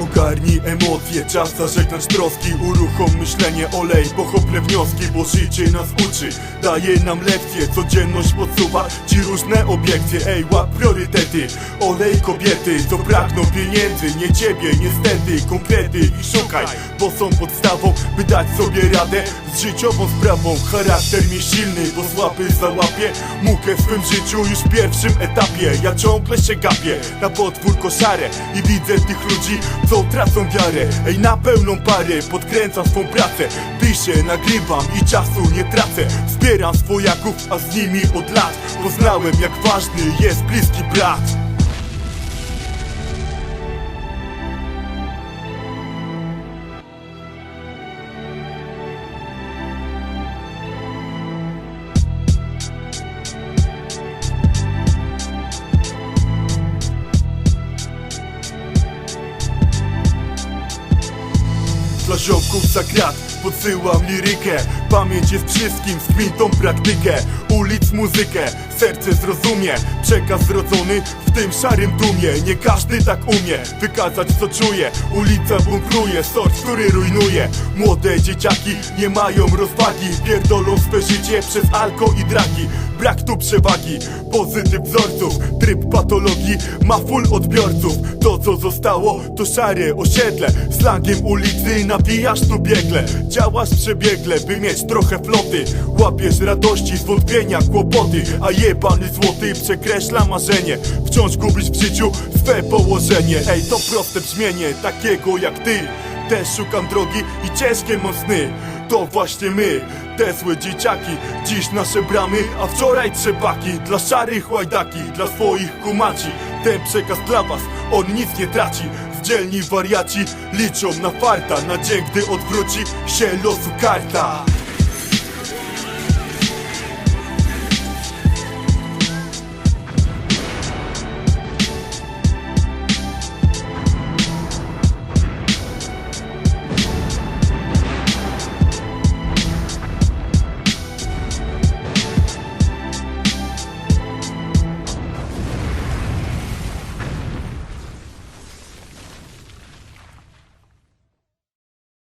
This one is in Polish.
Ogarnij emocje, czas zażegnać troski. Uruchom myślenie, olej, pochople wnioski Bo życie nas uczy, daje nam lekcje Codzienność podsuwa ci różne obiekcje. Ej, łap priorytety, olej kobiety. Co pragną pieniędzy, nie ciebie niestety. Konkrety i szukaj, bo są podstawą By dać sobie radę z życiową sprawą. Charakter mi silny, bo słaby załapie. Mukę w swym życiu już w pierwszym etapie. Ja ciągle się gapię na potwór koszarę I widzę tych ludzi, co tracą wiarę Ej, na pełną parę, podkręcam swą pracę Piszę, nagrywam i czasu nie tracę. Wspieram swojaków, a z nimi od lat Poznałem jak ważny jest bliski brat сложен вкус сократ podsyłam lirykę. Pamięć jest wszystkim, skmin tą praktykę. Ulic muzykę, serce zrozumie. Przekaz zrodzony w tym szarym dumie Nie każdy tak umie wykazać co czuje. Ulica bunkruje, sort, który rujnuje. Młode dzieciaki nie mają rozwagi. Pierdolą swe życie przez alko i dragi Brak tu przewagi, pozytyw wzorców. Tryb patologii ma full odbiorców. To co zostało to szare osiedle. Slangiem ulicy nawijasz tu biegle Działasz przebiegle, by mieć trochę floty. Łapiesz radości, zwątpienia, kłopoty A jebany złoty przekreśla marzenie. Wciąż gubisz w życiu swe położenie. Ej, to proste brzmienie, takiego jak ty. Też szukam drogi i ciężkie mam sny. To właśnie my, te złe dzieciaki. Dziś nasze bramy, a wczoraj trzepaki Dla szarych łajdaki, dla swoich kumaci. Ten przekaz dla was, on nic nie traci Zdzielni wariaci liczą na farta Na dzień, gdy odwróci się losu karta